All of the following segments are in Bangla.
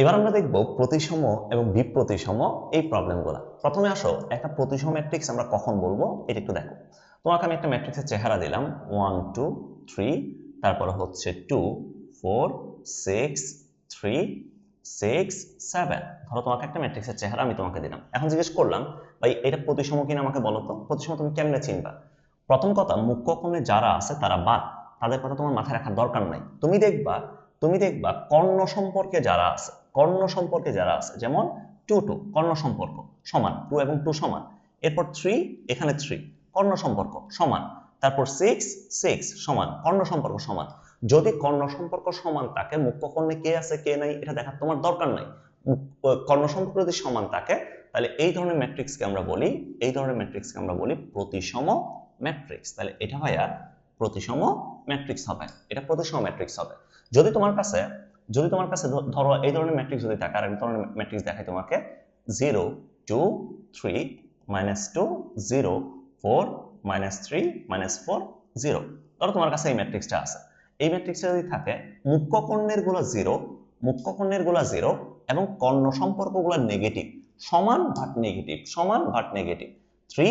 এবার আমরা দেখব প্রতিসম এবং বিপ্রতিসম এই প্রবলেমগুলো প্রথমে আসো, একটা প্রতিসম ম্যাট্রিক্স আমরা কখন বলব, এটা একটু দেখো। তোমাকে আমি একটা ম্যাট্রিক্সের চেহারা দিলাম ওয়ান টু থ্রি তারপর হচ্ছে two four six three six seven ধরো তোমাকে একটা ম্যাট্রিক্সের চেহারা আমি তোমাকে দিলাম। এখন জিজ্ঞেস করলাম, ভাই, এটা প্রতিসম কিনা আমাকে বলো তো? প্রতিসম তুমি কেমনে চিনবা? প্রথম কথা, মুখ্য কোণে যারা আছে তারা বাদ। তাদের কথা তোমার মাথায় রাখার দরকার নাই। তুমি দেখবা তুমি দেখবা কর্ণ সম্পর্কে যারা আছে কর্ণ সম্পর্কে যারা আছে, যেমন টু টু কর্ণ সম্পর্ক, সমান টু এবং টু সমান। এরপর থ্রি এখানে থ্রি কর্ণ সম্পর্ক, সমান। তারপর সিক্স সিক্স সমান, কর্ণ সম্পর্ক, সমান। যদি কর্ণ সম্পর্ক সমান থাকে মুখ্য কর্ণে কে আছে, কে নাই, এটা দেখার তোমার দরকার নাই। কর্ণ সম্পর্ক যদি সমান থাকে, তাহলে এই ধরনের ম্যাট্রিক্সকে আমরা বলি, এই ধরনের ম্যাট্রিক্সকে আমরা বলি প্রতিসম ম্যাট্রিক্স তাহলে এটা হয় আর প্রতিসম ম্যাট্রিক্স হবে, এটা প্রতিসম ম্যাট্রিক্স হবে। যদি তোমার কাছে যদি তোমার কাছে ধরো এই ধরনের ম্যাট্রিক্স যদি থাকে, আর এক ধরনের ম্যাট্রিক্স দেখায় তোমাকে zero two three minus two zero four minus three minus four zero ধরো তোমার কাছে এই ম্যাট্রিক্সটা আছে। এই ম্যাট্রিক্সটা যদি থাকে, মুখ্য কর্ণেরগুলো জিরো মুখ্য কর্ণেরগুলো জিরো এবং কর্ণ সম্পর্কগুলো নেগেটিভ সমান ভাট নেগেটিভ সমান but negative three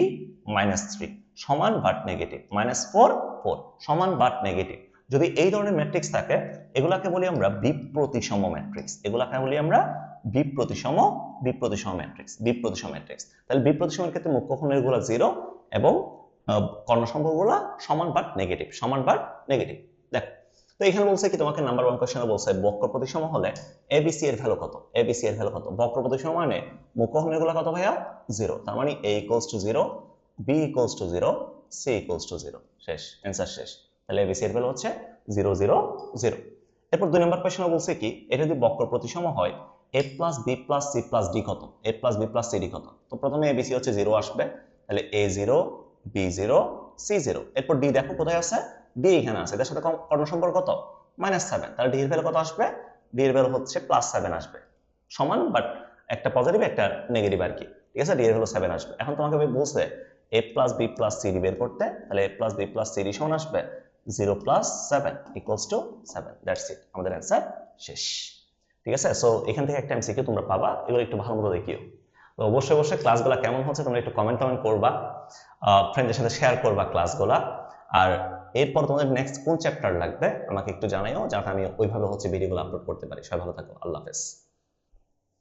minus three সমান but negative minus four four সমান ভাট নেগেটিভ যদি এই ধরনের ম্যাট্রিক্স থাকে এগুলাকে বলি আমরা বিপ্রতিসম ম্যাট্রিক্স এগুলাকে বলি আমরা বিপ্রতিসম বিপ্রতিসম ম্যাট্রিক্স বিপ্রতিসম ম্যাট্রিক্স তাহলে বিপ্রতিসমের ক্ষেত্রে মুখ্য কোণেরগুলো জিরো এবং আহ, কর্ণ সম্পর্কগুলো সমান বাট নেগেটিভ সমান বাট নেগেটিভ দেখ তো এখানে বলছে কি তোমাকে নাম্বার ওয়ান কোশ্চেনে বলছে বক্র প্রতিসম হলে এবিসি এর ভ্যালু কত? এবিসি এর ভ্যালু কত? বক্র প্রতিসম মানে মুখ্য কোণেরগুলো কত ভাইয়া? জিরো তার মানে A equals to zero B equals to zero C equals to zero শেষ অ্যান্সার শেষ। তাহলে এবিসি এর ভ্যালু হচ্ছে জিরো জিরো জিরো এরপর দুই নম্বর কোয়েশনে বলছে কি, এটা যদি বক্র প্রতিসম হয় A plus B plus C plus D কত? A plus B plus C D কত? তো প্রথমে এবিসি হচ্ছে জিরো আসবে, তাহলে A zero B zero C zero এরপর ডি দেখো কোথায় আছে? ডি এখানে আছে। এদের সাথে কর্ণ- কর্ণ সম্পর্ক কত? মাইনাস সেভেন তাহলে ডি এর ভ্যালু কত আসবে? ডি এর ভ্যালু হচ্ছে প্লাস সেভেন আসবে। সমান বাট একটা পজিটিভ একটা নেগেটিভ আর কি। ঠিক আছে? ডি এর ভ্যালু সেভেন আসবে। এখন তোমাকে বলছে A plus B plus C D বের করতে, তাহলে A plus B plus D সমান আসবে। জিরো প্লাস সেভেন ইকুয়ালস আমাদের শেষ। ঠিক আছে? সো এখান থেকে একটা এমসিকিউ তোমরা পাবা। এগুলো একটু দেখিও। তো অবশ্যই অবশ্যই ক্লাসগুলো কেমন হচ্ছে তোমরা একটু কমেন্ট টমেন্ট করবা। ফ্রেন্ডদের সাথে শেয়ার করবা ক্লাসগুলা আর এরপর তোমাদের নেক্সট কোন চ্যাপ্টার লাগবে, আমাকে একটু জানাইও, যাতে আমি ওইভাবে হচ্ছে ভিডিওগুলো আপলোড করতে পারি। সবাই ভালো থাকো। আল্লাহ হাফেজ।